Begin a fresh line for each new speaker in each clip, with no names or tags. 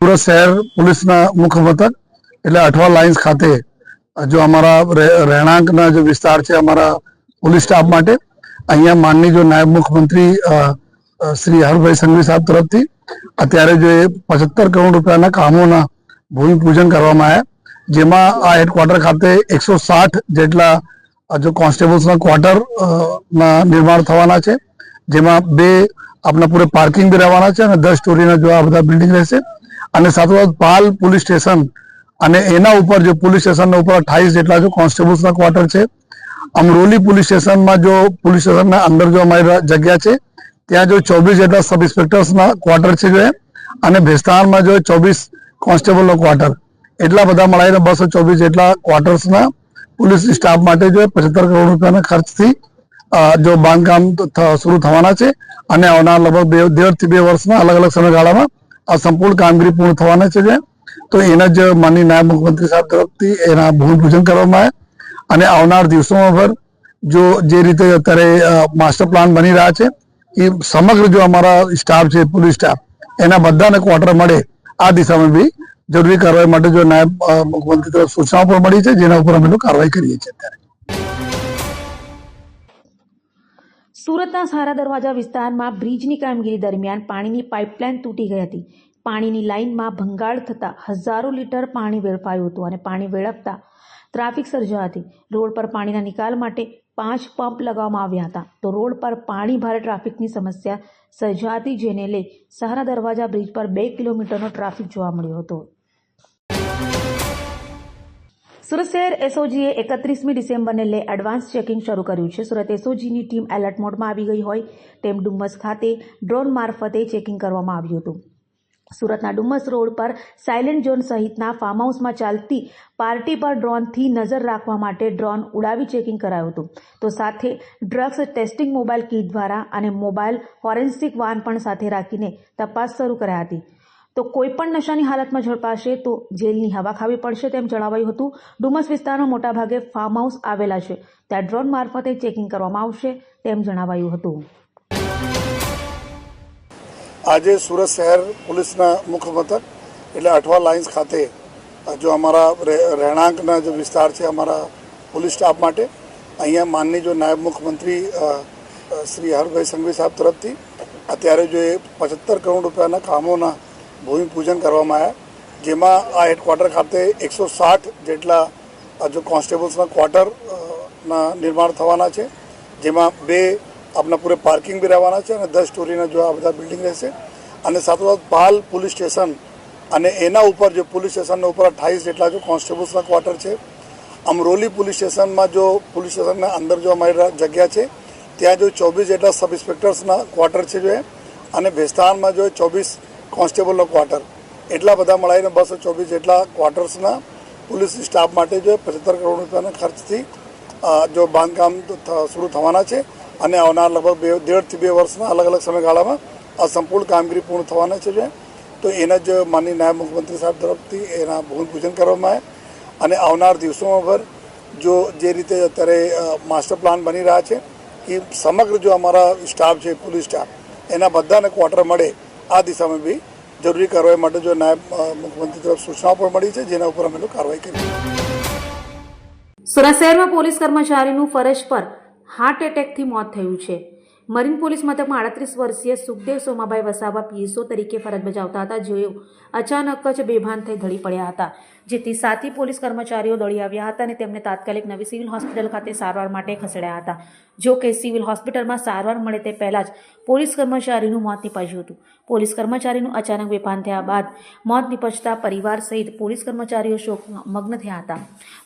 સુરત શહેર પોલીસના મુખ્ય મથક, એટલે અઠવા લાઇન્સ ખાતે, જો અમારા રહે- રહેણાંકના જે વિસ્તાર છે અમારા પોલીસ સ્ટાફ માટે, અહીંયા માનની જો નાયબ મુખ્યમંત્રી શ્રી હરભાઈ સંઘવી સાહેબ તરફથી, અત્યારે જે પચહત્તર કરોડ રૂપિયાના કામોના ભૂમિપૂજન કરવામાં આવ્યા, જેમાં આ હેડક્વાર્ટર ખાતે એકસો સાઠ જેટલા જો કોન્સ્ટેબલ્સના ક્વાર્ટર ના નિર્માણ થવાના છે, જેમાં બે આપણા પૂરે પાર્કિંગ બી રહેવાના છે અને દસ સ્ટોરીના જો આ બધા બિલ્ડિંગ રહેશે અને સાથોસાથ પાલ પોલીસ સ્ટેશન અને એના ઉપર જો પોલીસ સ્ટેશનના ઉપર અઠાવીસ જેટલા જો કોન્સ્ટેબલ્સના ક્વાર્ટર છે, અમરોલી પોલીસ સ્ટેશનમાં જો પોલીસ સ્ટેશનના અંદર જો અમારી જગ્યા છે, ત્યાં જો ચોવીસ જેટલા સબ ઇન્સ્પેક્ટર્સના ક્વાર્ટર છે જો અને ભેસ્તાનમાં જો ચોવીસ કોન્સ્ટેબલનો ક્વાર્ટર. એટલા બધા મળાવીને બસો ચોવીસ જેટલા ક્વાર્ટર્સના પોલીસ સ્ટાફ માટે જો પચહત્તર કરોડ રૂપિયાના ખર્ચથી જો બાંધકામ શરૂ થવાના છે, અને આવનાર લગભગ બે ડેઢથી બે વર્ષના અલગ અલગ સમયગાળામાં આ સંપૂર્ણ કામગીરી પૂર્ણ થવાના છે તો એના જ માનની નાયબ મુખ્યમંત્રી સાહેબ તરફથી એના ભૂમિપૂજન કરવામાં આવે અને આવનાર દિવસોમાં પર જો જે રીતે અત્યારે માસ્ટર પ્લાન બની રહ્યા છે, એ સમગ્ર જો અમારા સ્ટાફ છે, પોલીસ સ્ટાફ, એના બધાને ક્વાર્ટર મળે, આ દિશામાં બી જરૂરી કાર્યવાહી માટે જો નાયબ મુખ્યમંત્રી તરફ સૂચનાઓ પણ મળી છે, જેના ઉપર અમે લોકો કાર્યવાહી કરીએ છીએ અત્યારે.
સુરતના સારા દરવાજા વિસ્તારમાં બ્રિજની કામગીરી દરમિયાન પાણીની પાઇપલાઇન તૂટી ગઈ હતી. પાણીની લાઇનમાં ભંગાળ થતાં હજારો લીટર પાણી વેડફાયું હતું અને પાણી વેડફતા ટ્રાફિક સર્જા હતી. રોડ પર પાણીના નિકાલ માટે પાંચ પંપ લગાવવામાં આવ્યા હતા. તો રોડ પર પાણી ભારે ટ્રાફિકની સમસ્યા સર્જાતી જેને લઈ સહારા દરવાજા બ્રિજ પર બે કિલોમીટરનો ટ્રાફિક જોવા મળ્યો હતો. સુરત શહેર એસઓજીએ એકત્રીસમી ડિસેમ્બરને લઈ એડવાન્સ ચેકિંગ શરૂ કર્યું છે. સુરત એસઓજીની ટીમ એલર્ટ મોડમાં આવી ગઈ હોય તેમ ડુમ્મસ ખાતે ડ્રોન મારફતે ચેકિંગ કરવામાં આવ્યું હતું. સુરતના ડુમ્મસ રોડ પર સાયલેન્ટ ઝોન સહિતના ફાર્મ હાઉસમાં ચાલતી પાર્ટી પર ડ્રોનથી નજર રાખવા માટે ડ્રોન ઉડાવી ચેકિંગ કરાયું હતું. તો સાથે ડ્રગ્સ ટેસ્ટિંગ મોબાઈલ કીટ દ્વારા અને મોબાઈલ ફોરેન્સિક વાન પણ સાથે રાખીને તપાસ શરૂ કરાઈ હતી. તો કોઈ પણ નશાની હાલતમાં ઝડપાશે તો જેલની હવા ખાવી પડશે તેમ જણાવાયું હતું. ડુમસ વિસ્તારમાં મોટાભાગે ફાર્મ હાઉસ આવેલા છે. ત્યાં ડ્રોન મારફતે ચેકિંગ કરવામાં આવશે તેમ જણાવાયું હતું.
આજે સુરત શહેર પોલીસના મુખ્ય મથક એટલે અઠવા લાઇન્સ ખાતે, જો અમારા રહે- રહેણાંકના જે વિસ્તાર છે અમારા પોલીસ સ્ટાફ માટે, અહીંયા માનની જો નાયબ મુખ્યમંત્રી શ્રી હરભાઈ સંઘવી સાહેબ તરફથી, અત્યારે જો એ પચહત્તર કરોડ રૂપિયાના કામોના ભૂમિપૂજન કરવામાં આવ્યા. જેમાં આ હેડક્વાર્ટર ખાતે એકસો સાઠ જેટલા જો કોન્સ્ટેબલ્સના ક્વાર્ટરના નિર્માણ થવાના છે. જેમાં બે આપણા પૂરે પાર્કિંગ બી રહેવાના છે અને દસ સ્ટોરીના જો આ બધા બિલ્ડિંગ રહેશે. અને સાથોસાથ પાલ પોલીસ સ્ટેશન અને એના ઉપર જો પોલીસ સ્ટેશનના ઉપર અઠ્ઠાવીસ જેટલા જો કોન્સ્ટેબલ્સના ક્વાર્ટર છે. અમરોલી પોલીસ સ્ટેશનમાં જો પોલીસ સ્ટેશનના અંદર જો અમારી જગ્યા છે, ત્યાં જો ચોવીસ જેટલા સબ ઇન્સ્પેક્ટર્સના ક્વાર્ટર છે જો અને ભેસ્તાનમાં જો ચોવીસ કોન્સ્ટેબલનો ક્વાર્ટર. એટલા બધા મળાઈને બસો ચોવીસ જેટલા ક્વાર્ટર્સના પોલીસ સ્ટાફ માટે જો પચહત્તર કરોડ રૂપિયાના ખર્ચથી જો બાંધકામ શરૂ થવાના છે અને આવનાર લગભગ બે, દેઢથી બે વર્ષના અલગ અલગ સમયગાળામાં આ સંપૂર્ણ કામગીરી પૂર્ણ થવાના છે તો એના જ માનની નાયબ મુખ્યમંત્રી સાહેબ તરફથી એના ભૂમિપૂજન કરવામાં આવે. અને આવનાર દિવસોમાં પર જો જે રીતે અત્યારે માસ્ટર પ્લાન બની રહ્યા છે, એ સમગ્ર જો અમારા સ્ટાફ છે, પોલીસ સ્ટાફ, એના બધાને ક્વાર્ટર મળે આ દિશામાં બી જરૂરી કાર્યવાહી માટે જો નાયબ મુખ્યમંત્રી તરફ સૂચનાઓ પણ મળી છે, જેના ઉપર અમે લોકો કાર્યવાહી કરી
સુરત શહેરમાં પોલીસ કર્મચારીનું ફરજ પર હાર્ટ એટેકથી મોત થયું છે. મરીન પોલીસ મથકમાં આડત્રીસ વર્ષીય સુખદેવ સોમાભાઈ વસાવા પીએસઓ તરીકે ફરજ બજાવતા હતા, જેઓ અચાનક જ બેભાન થઈ ઢળી પડ્યા હતા. જેથી સાથી પોલીસ કર્મચારીઓ દોડી આવ્યા હતા અને તેમને તાત્કાલિક નવી સિવિલ હોસ્પિટલ ખાતે સારવાર માટે ખસેડ્યા હતા. જો કે સિવિલ હોસ્પિટલમાં સારવાર મળે તે પહેલાં જ પોલીસ કર્મચારીનું મોત નીપજ્યું હતું. પોલીસ કર્મચારીનું અચાનક બેભાન થયા બાદ મોત નીપજતા પરિવાર સહિત પોલીસ કર્મચારીઓ શોકમગ્ન થયા હતા.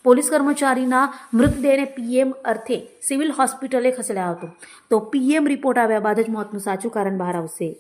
પોલીસ કર્મચારીના મૃતદેહને પીએમ અર્થે સિવિલ હોસ્પિટલે ખસેડાયો હતો. તો પીએમ રિપોર્ટ આવ્યા બાદ જ મોતનું સાચું કારણ બહાર આવશે.